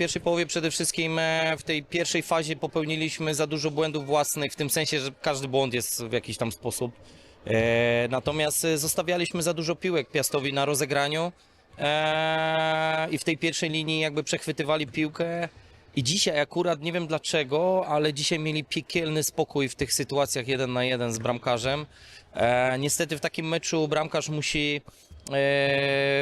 pierwszej połowie przede wszystkim e, w tej pierwszej fazie popełniliśmy za dużo błędów własnych, w tym sensie, że każdy błąd jest w jakiś tam sposób. E, natomiast e, zostawialiśmy za dużo piłek Piastowi na rozegraniu i w tej pierwszej linii jakby przechwytywali piłkę. I dzisiaj akurat nie wiem dlaczego, ale dzisiaj mieli piekielny spokój w tych sytuacjach jeden na jeden z bramkarzem. E, niestety w takim meczu bramkarz musi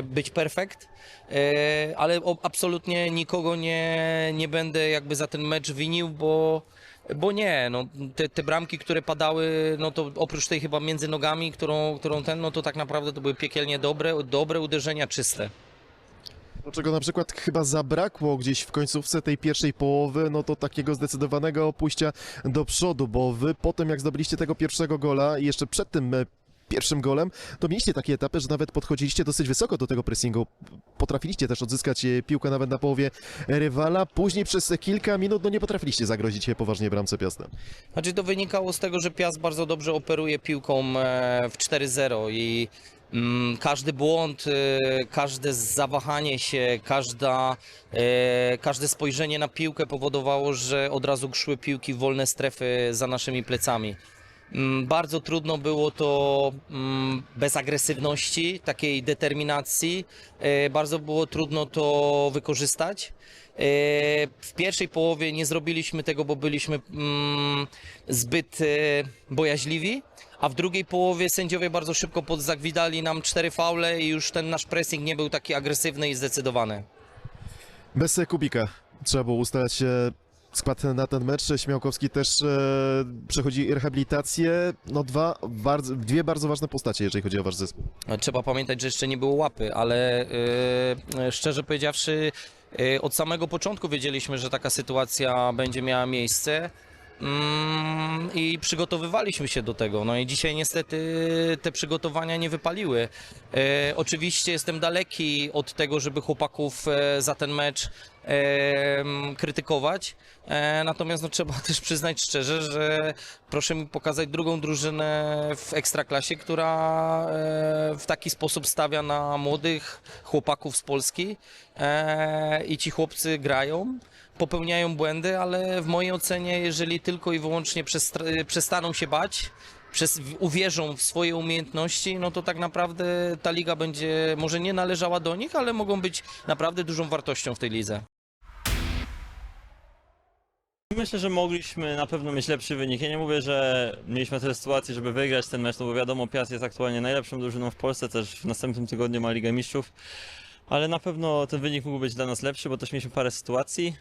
być perfekt, e, ale absolutnie nikogo nie, nie będę jakby za ten mecz winił, bo, bo nie, no, te, te bramki, które padały, no to oprócz tej chyba między nogami, którą, którą ten, no to tak naprawdę to były piekielnie dobre, dobre uderzenia, czyste. To, czego na przykład chyba zabrakło gdzieś w końcówce tej pierwszej połowy, no to takiego zdecydowanego pójścia do przodu, bo wy potem jak zdobyliście tego pierwszego gola i jeszcze przed tym e, pierwszym golem, to mieliście takie etapy, że nawet podchodziliście dosyć wysoko do tego pressingu. Potrafiliście też odzyskać e, piłkę nawet na połowie rywala. Później przez kilka minut no nie potrafiliście zagrozić e, poważnie bramce Piasta. Znaczy to wynikało z tego, że Piast bardzo dobrze operuje piłką e, w 4-0 i mm, każdy błąd, każde zawahanie się, każda, każde spojrzenie na piłkę powodowało, że od razu szły piłki w wolne strefy za naszymi plecami. Mm, Bardzo trudno było to mm, bez agresywności, takiej determinacji. E, Bardzo było trudno to wykorzystać. E, W pierwszej połowie nie zrobiliśmy tego, bo byliśmy mm, zbyt e, bojaźliwi, a w drugiej połowie sędziowie bardzo szybko podzagwidali nam cztery faule i już ten nasz pressing nie był taki agresywny i zdecydowany. Bez Kubika trzeba było ustalać skład na ten mecz. Śmiałkowski też e, przechodzi rehabilitację. No dwa, bardzo, dwie bardzo ważne postacie, jeżeli chodzi o wasz zespół. Trzeba pamiętać, że jeszcze nie było łapy, ale yy, szczerze powiedziawszy, od samego początku wiedzieliśmy, że taka sytuacja będzie miała miejsce. Mm, I przygotowywaliśmy się do tego. No i dzisiaj niestety te przygotowania nie wypaliły. E, oczywiście jestem daleki od tego, żeby chłopaków e, za ten mecz e, krytykować. E, natomiast no, trzeba też przyznać szczerze, że proszę mi pokazać drugą drużynę w ekstraklasie, która e, w taki sposób stawia na młodych chłopaków z Polski e, i ci chłopcy grają popełniają błędy, ale w mojej ocenie, jeżeli tylko i wyłącznie przestaną się bać, przez, uwierzą w swoje umiejętności, no to tak naprawdę ta liga będzie może nie należała do nich, ale mogą być naprawdę dużą wartością w tej lidze. Myślę, że mogliśmy na pewno mieć lepszy wynik. Ja nie mówię, że mieliśmy tyle sytuacji, żeby wygrać ten mecz, no bo wiadomo, Piast jest aktualnie najlepszą drużyną w Polsce, też w następnym tygodniu ma Ligę Mistrzów. Ale na pewno ten wynik mógł być dla nas lepszy, bo też mieliśmy parę sytuacji.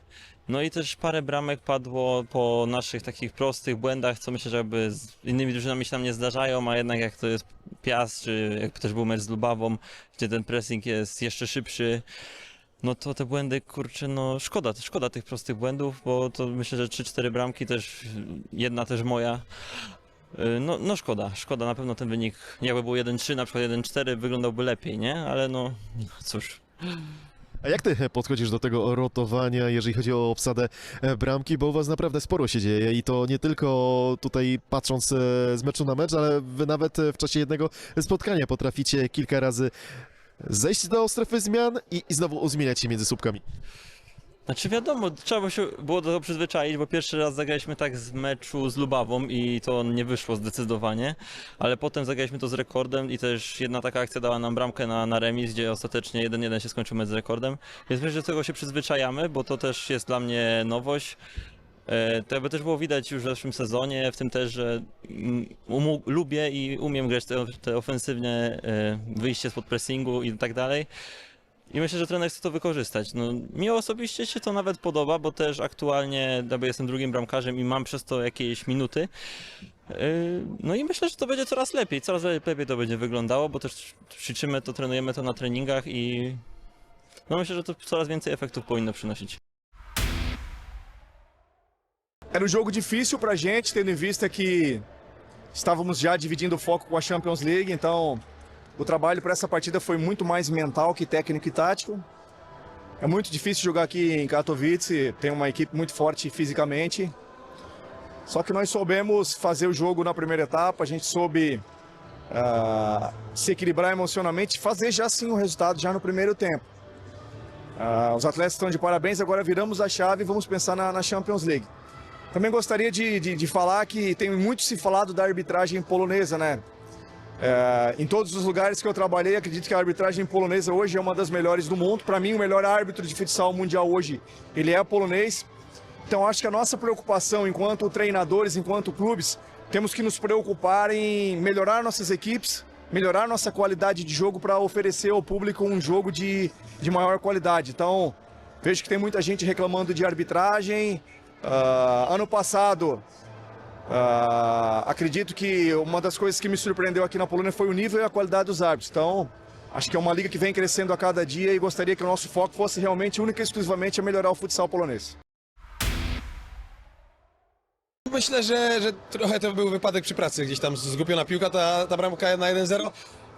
No i też parę bramek padło po naszych takich prostych błędach, co myślę, że jakby z innymi drużynami się nam nie zdarzają, a jednak jak to jest Piast, czy jak też był mecz z Lubawą, gdzie ten pressing jest jeszcze szybszy, no to te błędy, kurczę, no szkoda, szkoda tych prostych błędów, bo to myślę, że 3-4 bramki też, jedna też moja. Y, No, no szkoda, szkoda, na pewno ten wynik, jakby był 1-3, na przykład 1-4, wyglądałby lepiej, nie? Ale no, cóż. A jak ty podchodzisz do tego rotowania, jeżeli chodzi o obsadę e, bramki? Bo u was naprawdę sporo się dzieje i to nie tylko tutaj patrząc e, z meczu na mecz, ale wy nawet e, w czasie jednego spotkania potraficie kilka razy zejść do strefy zmian i, i znowu zmieniać się między słupkami. Znaczy wiadomo, trzeba by się było do tego przyzwyczaić, bo pierwszy raz zagraliśmy tak z meczu z Lubawą i to nie wyszło zdecydowanie, ale potem zagraliśmy to z rekordem i też jedna taka akcja dała nam bramkę na, na remis, gdzie ostatecznie 1-1 się skończył mecz z rekordem, więc myślę, że do tego się przyzwyczajamy, bo to też jest dla mnie nowość. E, To jakby też było widać już w zeszłym sezonie, w tym też, że lubię i umiem grać te, te ofensywne e, wyjście spod pressingu i tak dalej. I myślę, że trener chce to wykorzystać. No, mi osobiście się to nawet podoba, bo też aktualnie jakby jestem drugim bramkarzem i mam przez to jakieś minuty. Yy, No i myślę, że to będzie coraz lepiej, coraz lepiej to będzie wyglądało, bo też ćwiczymy to, trenujemy to na treningach i no myślę, że to coraz więcej efektów powinno przynosić. Era um jogo difícil pra gente, tendo em vista que estávamos já dividindo o foco com a Champions League, então o trabalho para essa partida foi muito mais mental que técnico e tático. É muito difícil jogar aqui em Katowice, tem uma equipe muito forte fisicamente. Só que nós soubemos fazer o jogo na primeira etapa, a gente soube ah, se equilibrar emocionalmente e fazer já sim o resultado já no primeiro tempo. Ah, os atletas estão de parabéns, agora viramos a chave e vamos pensar na, na Champions League. Também gostaria de, de, de falar que tem muito se falado da arbitragem polonesa, né? É, em todos os lugares que eu trabalhei, acredito que a arbitragem polonesa hoje é uma das melhores do mundo. Para mim, o melhor árbitro de futsal mundial hoje, ele é polonês. Então, acho que a nossa preocupação enquanto treinadores, enquanto clubes, temos que nos preocupar em melhorar nossas equipes, melhorar nossa qualidade de jogo para oferecer ao público um jogo de, de maior qualidade. Então, vejo que tem muita gente reclamando de arbitragem. Ah, ano passado, ah, acredito que uma das coisas que me surpreendeu aqui na Polônia foi o nível e a qualidade dos árbitros. Então, acho que é uma liga que vem crescendo a cada dia e gostaria que o nosso foco fosse realmente, única e exclusivamente, a melhorar o futsal polonês. Myślę, że, że trochę to był wypadek przy pracy, gdzieś tam zgubiona piłka, ta, ta bramka na 1-0,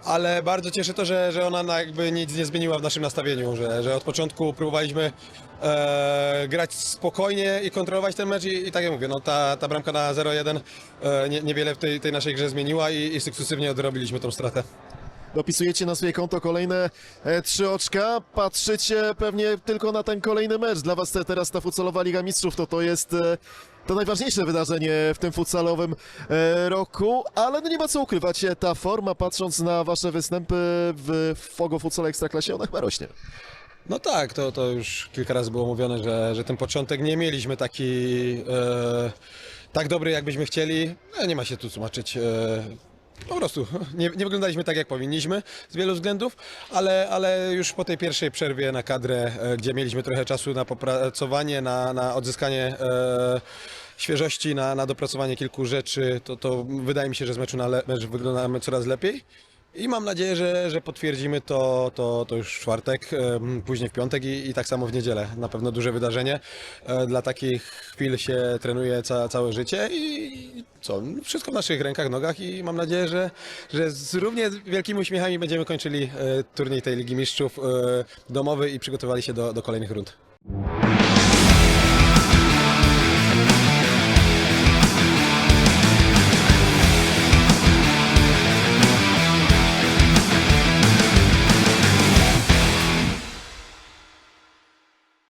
ale bardzo cieszę to, że, że ona na- jakby nic nie zmieniła w naszym nastawieniu, że, że od początku próbowaliśmy e, grać spokojnie i kontrolować ten mecz i, i tak jak mówię, no ta, ta bramka na 0-1 e, nie, niewiele w tej, tej naszej grze zmieniła i, i sukcesywnie odrobiliśmy tą stratę. Dopisujecie na swoje konto kolejne e, trzy oczka, patrzycie pewnie tylko na ten kolejny mecz. Dla was te, teraz ta futsalowa Liga Mistrzów to, to jest e, to najważniejsze wydarzenie w tym futsalowym e, roku, ale no nie ma co ukrywać, e, ta forma patrząc na wasze występy w Fogo Futsal Ekstraklasie, ona chyba rośnie. No tak, to, to już kilka razy było mówione, że, że ten początek nie mieliśmy taki e, tak dobry, jak byśmy chcieli. No, nie ma się tu tłumaczyć. E, po prostu nie, nie wyglądaliśmy tak, jak powinniśmy z wielu względów, ale, ale już po tej pierwszej przerwie na kadrę, e, gdzie mieliśmy trochę czasu na popracowanie, na, na odzyskanie e, świeżości, na, na dopracowanie kilku rzeczy, to, to wydaje mi się, że z meczu na le, mecz wyglądamy coraz lepiej. I mam nadzieję, że, że potwierdzimy to, to, to już w czwartek, później w piątek i, i tak samo w niedzielę. Na pewno duże wydarzenie. E, Dla takich chwil się trenuje ca, całe życie i co, wszystko w naszych rękach, nogach i mam nadzieję, że, że z równie wielkimi uśmiechami będziemy kończyli e, turniej tej Ligi Mistrzów e, domowy i przygotowali się do, do kolejnych rund.